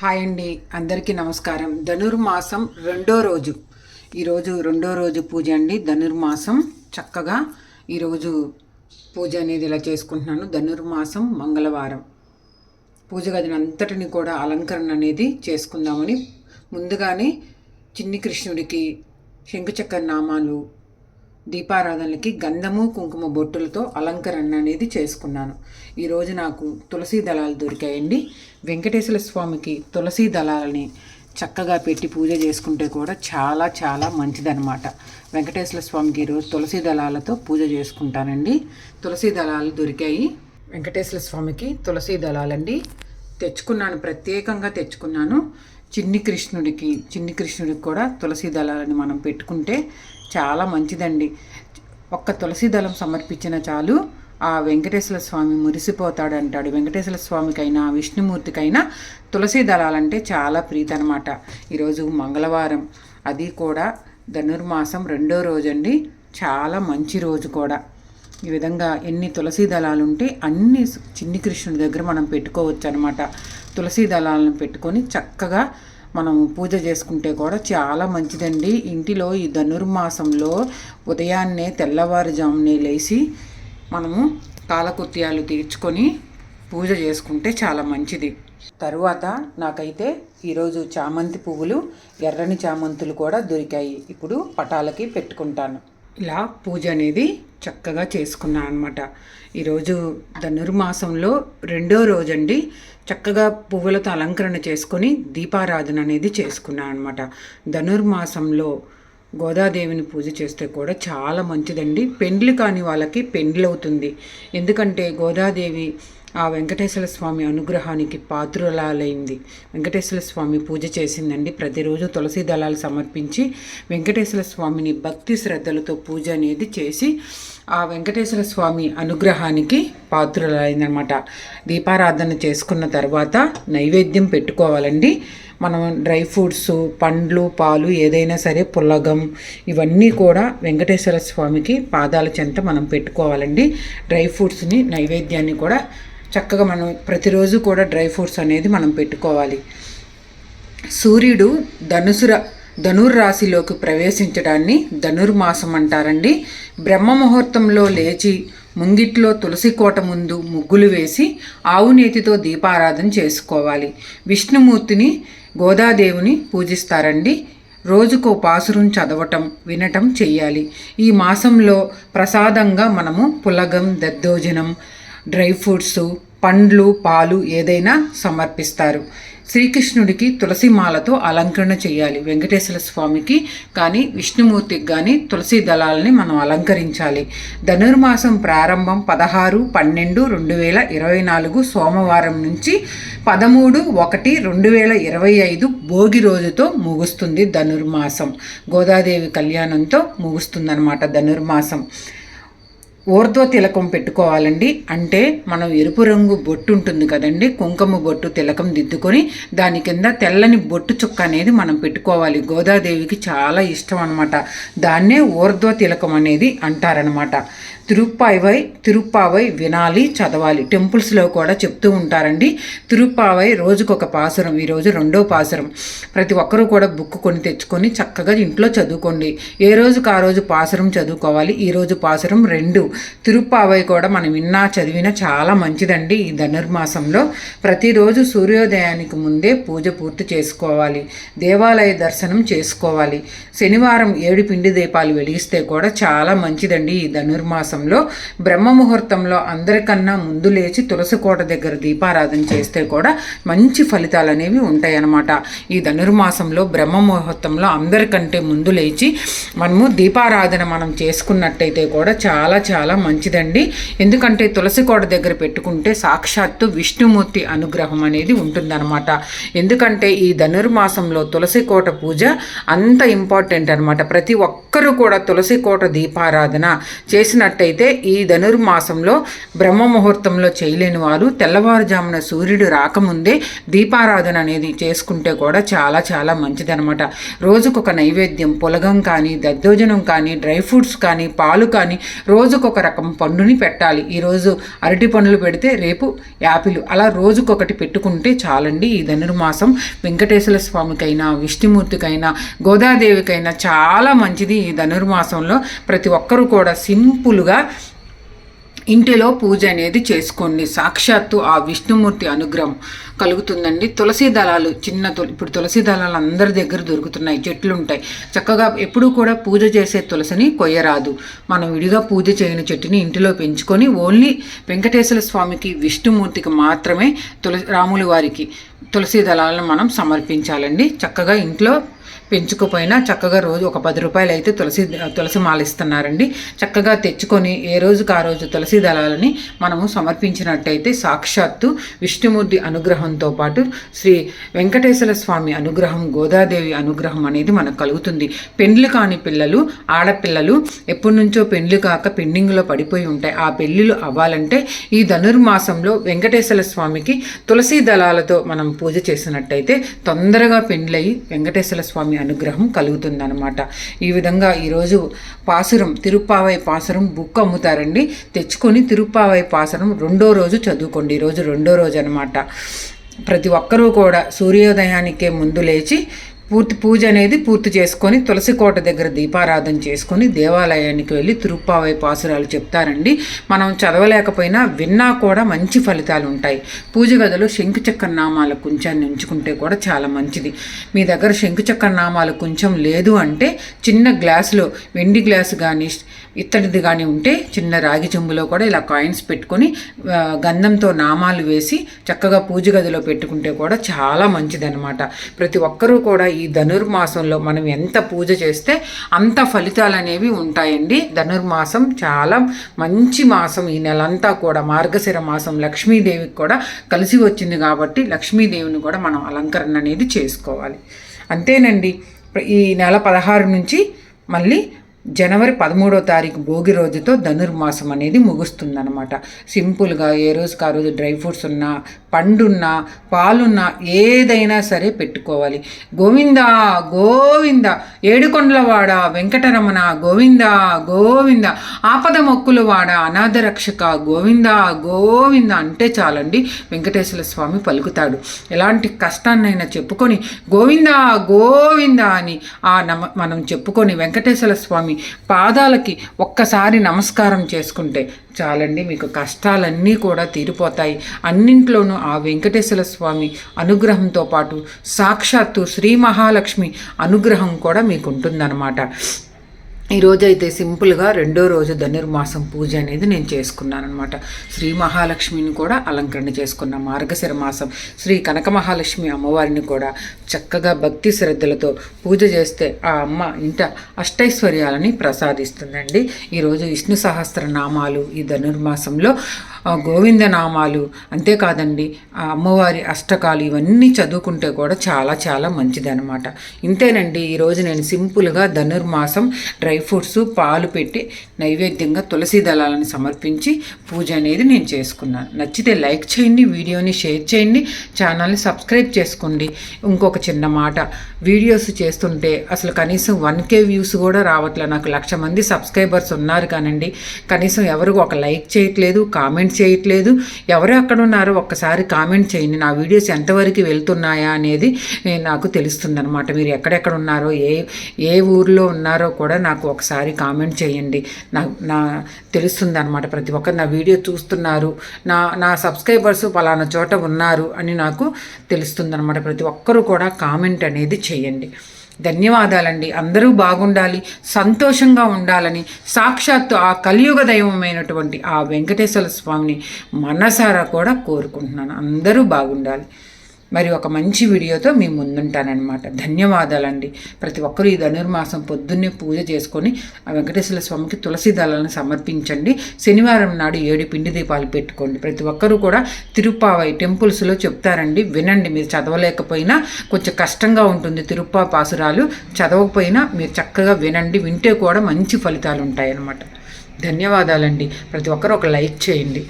Hi అండి. అందరికీ నమస్కారం. ధనుర్మాసం రెండో రోజు. ఈరోజు రెండో రోజు పూజ అండి. ధనుర్మాసం చక్కగా ఈరోజు పూజ అనేది ఇలా చేసుకుంటున్నాను. ధనుర్మాసం మంగళవారం. పూజ గదిని అంతటిని కూడా అలంకరణ అనేది చేసుకుందామని ముందుగానే చిన్ని కృష్ణుడికి శంకుచక్ర నామాలు దీపారాధనలకి గంధము కుంకుమ బొట్టులతో అలంకరణ అనేది చేసుకున్నాను. ఈరోజు నాకు తులసి దళాలు దొరికాయండి. వెంకటేశ్వర స్వామికి తులసి దళాలని చక్కగా పెట్టి పూజ చేసుకుంటే కూడా చాలా చాలా మంచిదన్నమాట. వెంకటేశ్వర స్వామికి ఈరోజు తులసి దళాలతో పూజ చేసుకుంటానండి. తులసి దళాలు దొరికాయి. వెంకటేశ్వర స్వామికి తులసి దళాలండి. తెచ్చుకున్నాను ప్రత్యేకంగా తెచ్చుకున్నాను. చిన్ని కృష్ణుడికి చిన్ని కృష్ణుడికి కూడా తులసి దళాలని మనం పెట్టుకుంటే చాలా మంచిదండి. ఒక్క తులసి దళం సమర్పించిన చాలు ఆ వెంకటేశ్వర స్వామి మురిసిపోతాడు అంటాడు వెంకటేశ్వర స్వామికైనా విష్ణుమూర్తికైనా తులసి దళాలంటే చాలా ప్రీతి అనమాట ఈరోజు మంగళవారం. అది కూడా ధనుర్మాసం రెండో రోజు అండి చాలా మంచి రోజు కూడా. ఈ విధంగా ఎన్ని తులసి దళాలు ఉంటే అన్ని చిన్ని కృష్ణుడి దగ్గర మనం పెట్టుకోవచ్చు అనమాట తులసి దళాలను పెట్టుకొని చక్కగా మనం పూజ చేసుకుంటే కూడా చాలా మంచిదండి. ఇంటిలో ఈ ధనుర్మాసంలో ఉదయాన్నే తెల్లవారుజామునే లేచి మనము కాలకృత్యాలు తీర్చుకొని పూజ చేసుకుంటే చాలా మంచిది. తరువాత నాకైతే ఈరోజు చామంతి పువ్వులు ఎర్రని చామంతులు కూడా దొరికాయి. ఇప్పుడు పటాలకి పెట్టుకుంటాను. ఇలా పూజ అనేది చక్కగా చేసుకున్నాను అనమాట ఈరోజు ధనుర్మాసంలో రెండో రోజండి చక్కగా పువ్వులతో అలంకరణ చేసుకొని దీపారాధన అనేది చేసుకున్నాను అనమాట ధనుర్మాసంలో గోదాదేవిని పూజ చేస్తే కూడా చాలా మంచిదండి. పెండ్లి కాని వాళ్ళకి పెండ్లి అవుతుంది ఎందుకంటే గోదాదేవి ఆ వెంకటేశ్వర స్వామి అనుగ్రహానికి పాత్రులాలైంది వెంకటేశ్వర స్వామి పూజ చేసిందండి. ప్రతిరోజు తులసి దళాలు సమర్పించి వెంకటేశ్వర స్వామిని భక్తి శ్రద్ధలతో పూజ అనేది చేసి ఆ వెంకటేశ్వర స్వామి అనుగ్రహానికి పాత్రులైందనమాట దీపారాధన చేసుకున్న తర్వాత నైవేద్యం పెట్టుకోవాలండి. మనం డ్రై ఫ్రూట్స్ పండ్లు పాలు ఏదైనా సరే పుల్లగం ఇవన్నీ కూడా వెంకటేశ్వర స్వామికి పాదాల చెంత మనం పెట్టుకోవాలండి. డ్రై ఫ్రూట్స్ని నైవేద్యాన్ని కూడా చక్కగా మనం ప్రతిరోజు కూడా డ్రై ఫ్రూట్స్ అనేది మనం పెట్టుకోవాలి. సూర్యుడు ధనుసుర ధనుర్రాశిలోకి ప్రవేశించడాన్ని ధనుర్మాసం అంటారండి. బ్రహ్మ ముహూర్తంలో లేచి ముంగిట్లో తులసి కోట ముందు ముగ్గులు వేసి ఆవునేతితో దీపారాధన చేసుకోవాలి. విష్ణుమూర్తిని గోదాదేవిని పూజిస్తారండి. రోజుకో పాసురం చదవటం వినటం చెయ్యాలి. ఈ మాసంలో ప్రసాదంగా మనము పులగం దద్దోజనం డ్రై ఫ్రూట్స్ పండ్లు పాలు ఏదైనా సమర్పిస్తారు. శ్రీకృష్ణుడికి తులసి మాలతో అలంకరణ చేయాలి. వెంకటేశ్వర స్వామికి కానీ విష్ణుమూర్తికి కానీ తులసి దళాలని మనం అలంకరించాలి. ధనుర్మాసం ప్రారంభం పదహారు పన్నెండు రెండు వేల ఇరవై నాలుగు సోమవారం నుంచి పదమూడు ఒకటి రెండు వేల ఇరవై ఐదు భోగి రోజుతో ముగుస్తుంది ధనుర్మాసం. గోదాదేవి కళ్యాణంతో ముగుస్తుందన్నమాట ధనుర్మాసం. ఊర్ధ్వ తిలకం పెట్టుకోవాలండి. అంటే మనం ఎరుపు రంగు బొట్టు ఉంటుంది కదండి. కుంకుమ బొట్టు తిలకం దిద్దుకొని దాని కింద తెల్లని బొట్టు చుక్క అనేది మనం పెట్టుకోవాలి. గోదాదేవికి చాలా ఇష్టం అనమాట దాన్నే ఊర్ధ్వ తిలకం అనేది అంటారనమాట తిరుప్పావై తిరుప్పావై వినాలి చదవాలి. టెంపుల్స్లో కూడా చెప్తూ ఉంటారండి. తిరుప్పావై రోజుకొక పాసురం ఈరోజు రెండో పాసురం. ప్రతి ఒక్కరూ కూడా బుక్ కొని తెచ్చుకొని చక్కగా ఇంట్లో చదువుకోండి. ఏ రోజుకు ఆ రోజు పాసురం చదువుకోవాలి? ఈరోజు పాసురం రెండు. తిరుప్పావై కూడా మనం విన్నా చదివినా చాలా మంచిదండి ఈ ధనుర్మాసంలో. ప్రతిరోజు సూర్యోదయానికి ముందే పూజ పూర్తి చేసుకోవాలి. దేవాలయ దర్శనం చేసుకోవాలి. శనివారం ఏడు పిండి దీపాలు వెలిగిస్తే కూడా చాలా మంచిదండి ఈ ధనుర్మాసంలో. బ్రహ్మ ముహూర్తంలో అందరికన్నా ముందు లేచి తులసి కోట దగ్గర దీపారాధన చేస్తే కూడా మంచి ఫలితాలు అనేవి ఉంటాయన్నమాట. ఈ ధనుర్మాసంలో బ్రహ్మ ముహూర్తంలో అందరికంటే ముందు లేచి మనము దీపారాధన మనం చేసుకున్నట్టయితే కూడా చాలా చాలా మంచిదండి. ఎందుకంటే తులసి కోట దగ్గర పెట్టుకుంటే సాక్షాత్తు విష్ణుమూర్తి అనుగ్రహం అనేది ఉంటుందన్నమాట. ఎందుకంటే ఈ ధనుర్మాసంలో తులసి కోట పూజ అంత ఇంపార్టెంట్ అనమాట ప్రతి ఒక్కరూ కూడా తులసి కోట దీపారాధన చేసినట్టయితే ఈ ధనుర్మాసంలో బ్రహ్మ ముహూర్తంలో చేయలేని వారు తెల్లవారుజామున సూర్యుడు రాకముందే దీపారాధన అనేది చేసుకుంటే కూడా చాలా చాలా మంచిదనమాట రోజుకొక నైవేద్యం పులగం కానీ దద్దోజనం కానీ డ్రై ఫ్రూట్స్ కానీ పాలు కానీ రోజుకొక ఒక రకం పండుని పెట్టాలి. ఈరోజు అరటి పండ్లు పెడితే రేపు యాపిల్. అలా రోజుకొకటి పెట్టుకుంటే చాలండి. ఈ ధనుర్మాసం వెంకటేశ్వర స్వామికైనా విష్ణుమూర్తికైనా గోదాదేవికైనా చాలా మంచిది ఈ ధనుర్మాసంలో. ప్రతి ఒక్కరూ కూడా సింపుల్గా ఇంటిలో పూజ అనేది చేసుకోండి. సాక్షాత్తు ఆ విష్ణుమూర్తి అనుగ్రహం కలుగుతుందండి. తులసి దళాలు చిన్న తుల ఇప్పుడు తులసి దళాలు అందరి దగ్గర దొరుకుతున్నాయి. చెట్లు ఉంటాయి చక్కగా ఎప్పుడూ కూడా పూజ చేసే తులసిని కొయ్యరాదు. మనం విడిగా పూజ చేయని చెట్టుని ఇంటిలో పెంచుకొని ఓన్లీ వెంకటేశ్వర స్వామికి విష్ణుమూర్తికి మాత్రమే తులసి రాముల వారికి తులసి దళాలను మనం సమర్పించాలండి. చక్కగా ఇంట్లో పెంచుకోపోయినా చక్కగా రోజు ఒక పది రూపాయలు అయితే తులసి తులసి మాల ఇస్తున్నారండి. చక్కగా తెచ్చుకొని ఏ రోజుకి ఆ రోజు తులసి దళాలని మనము సమర్పించినట్టయితే సాక్షాత్తు విష్ణుమూర్తి అనుగ్రహంతో పాటు శ్రీ వెంకటేశ్వర స్వామి అనుగ్రహం గోదాదేవి అనుగ్రహం అనేది మనకు కలుగుతుంది. పెండ్లు కాని పిల్లలు ఆడపిల్లలు ఎప్పటి నుంచో పెండ్లు కాక పెండింగ్లో పడిపోయి ఉంటాయి ఆ పెళ్ళిళ్ళు అవ్వాలంటే ఈ ధనుర్మాసంలో వెంకటేశ్వర స్వామికి తులసి దళాలతో మనం పూజ చేసినట్టయితే తొందరగా పెండ్లయి వెంకటేశ్వర స్వామి అనుగ్రహం కలుగుతుందన్నమాట. ఈ విధంగా ఈరోజు పాసురం తిరుప్పావై పాసురం బుక్ అమ్ముతారండి. తెచ్చుకొని తిరుప్పావై పాసురం రెండో రోజు చదువుకోండి. ఈరోజు రెండో రోజు అనమాట ప్రతి ఒక్కరూ కూడా సూర్యోదయానికే ముందు లేచి పూర్తి పూజ అనేది పూర్తి చేసుకొని తులసి కోట దగ్గర దీపారాధన చేసుకొని దేవాలయానికి వెళ్ళి తిరుప్పావై పాసురాలు చెప్తారండి. మనం చదవలేకపోయినా విన్నా కూడా మంచి ఫలితాలు ఉంటాయి. పూజ గదిలో శంకుచక్ర నామాల కుంచాన్ని ఉంచుకుంటే కూడా చాలా మంచిది. మీ దగ్గర శంకుచక్ర నామాల కొంచెం లేదు అంటే చిన్న గ్లాసులో వెండి గ్లాసు కానీ ఇత్తడిది కానీ ఉంటే చిన్న రాగి చెంబులో కూడా ఇలా కాయిన్స్ పెట్టుకొని గంధంతో నామాలు వేసి చక్కగా పూజ గదిలో పెట్టుకుంటే కూడా చాలా మంచిదన్నమాట. ప్రతి ఒక్కరూ కూడా ఈ ధనుర్మాసంలో మనం ఎంత పూజ చేస్తే అంత ఫలితాలు అనేవి ఉంటాయండి. ధనుర్మాసం చాలా మంచి మాసం ఈ నెలంతా కూడా. మార్గశిర మాసం లక్ష్మీదేవికి కూడా కలిసి వచ్చింది కాబట్టి లక్ష్మీదేవిని కూడా మనం అలంకరణ అనేది చేసుకోవాలి. అంతేనండి. ఈ నెల పదహారు నుంచి మళ్ళీ జనవరి పదమూడో తారీఖు భోగి రోజుతో ధనుర్మాసం అనేది ముగుస్తుందన్నమాట. సింపుల్గా ఏ రోజుకి ఆ రోజు డ్రై ఫ్రూట్స్ ఉన్నా పండున్నా పాలున్నా ఏదైనా సరే పెట్టుకోవాలి. గోవింద గోవింద ఏడుకొండలవాడ వెంకటరమణ గోవింద గోవింద ఆపద మొక్కుల వాడ అనాథ రక్షక గోవింద గోవింద అంటే చాలండి వెంకటేశ్వర స్వామి పలుకుతాడు. ఎలాంటి కష్టాన్నైనా చెప్పుకొని గోవింద గోవింద అని ఆ నమ మనం చెప్పుకొని వెంకటేశ్వర స్వామి పాదాలకి ఒక్కసారి నమస్కారం చేసుకుంటే చాలండి మీకు కష్టాలన్నీ కూడా తీరిపోతాయి. అన్నింట్లోనూ ఆ వెంకటేశ్వర స్వామి అనుగ్రహంతో పాటు సాక్షాత్తు శ్రీ మహాలక్ష్మి అనుగ్రహం కూడా మీకు ఉంటుందన్నమాట ఈరోజైతే సింపుల్గా రెండో రోజు ధనుర్మాసం పూజ అనేది నేను చేసుకున్నాను అనమాట శ్రీ మహాలక్ష్మిని కూడా అలంకరణ చేసుకున్న మార్గశిర మాసం శ్రీ కనక మహాలక్ష్మి అమ్మవారిని కూడా చక్కగా భక్తి శ్రద్ధలతో పూజ చేస్తే ఆ అమ్మ ఇంట అష్టైశ్వర్యాలని ప్రసాదిస్తుందండి. ఈరోజు విష్ణు సహస్ర నామాలు ఈ ధనుర్మాసంలో గోవింద నామాలు అంతేకాదండి ఆ అమ్మవారి అష్టకాలు ఇవన్నీ చదువుకుంటే కూడా చాలా చాలా మంచిది అనమాట ఇంతేనండి ఈరోజు నేను సింపుల్గా ధనుర్మాసం డ్రై ఫ్రూట్స్ పాలు పెట్టి నైవేద్యంగా తులసి దళాలను సమర్పించి పూజ అనేది నేను చేసుకున్నాను. నచ్చితే లైక్ చేయండి వీడియోని షేర్ చేయండి ఛానల్ని సబ్స్క్రైబ్ చేసుకోండి. ఇంకొక చిన్న మాట వీడియోస్ చేస్తుంటే అసలు కనీసం వన్ కే వ్యూస్ కూడా రావట్లే. నాకు లక్ష మంది సబ్స్క్రైబర్స్ ఉన్నారు కానండి. కనీసం ఎవరు ఒక లైక్ చేయట్లేదు కామెంట్ చేయట్లేదు. ఎవరు అక్కడ ఉన్నారో ఒక్కసారి కామెంట్ చేయండి. నా వీడియోస్ ఎంతవరకు వెళ్తున్నాయా అనేది నాకు తెలుస్తుంది అనమాట మీరు ఎక్కడెక్కడ ఉన్నారో ఏ ఏ ఊర్లో ఉన్నారో కూడా నాకు ఒకసారి కామెంట్ చేయండి. నా నా తెలుస్తుంది అనమాట ప్రతి ఒక్కరు నా వీడియో చూస్తున్నారు. నా నా సబ్స్క్రైబర్స్ పలానా చోట ఉన్నారు అని నాకు తెలుస్తుంది అనమాట ప్రతి ఒక్కరూ కూడా కామెంట్ అనేది చేయండి. ధన్యవాదాలండి. అందరూ బాగుండాలి సంతోషంగా ఉండాలని సాక్షాత్తు ఆ కలియుగ దైవమైనటువంటి ఆ వెంకటేశ్వర స్వామిని మనసారా కూడా కోరుకుంటున్నాను. అందరూ బాగుండాలి. మరి ఒక మంచి వీడియోతో మీ ముందుంటానన్నమాట. ధన్యవాదాలండి. ప్రతి ఒక్కరూ ఈ ధనుర్మాసం పొద్దున్నే పూజ చేసుకొని ఆ వెంకటేశ్వర స్వామికి తులసి దళాలను సమర్పించండి. శనివారం నాడు ఏడు పిండి దీపాలు పెట్టుకోండి. ప్రతి ఒక్కరూ కూడా తిరుప్పావై టెంపుల్స్లో చెప్తారండి వినండి మీరు చదవలేకపోయినా కొంచెం కష్టంగా ఉంటుంది తిరుప్పా పాసురాలు. చదవకపోయినా మీరు చక్కగా వినండి వింటే కూడా మంచి ఫలితాలు ఉంటాయన్నమాట ధన్యవాదాలండి. ప్రతి ఒక్కరు ఒక లైక్ చేయండి.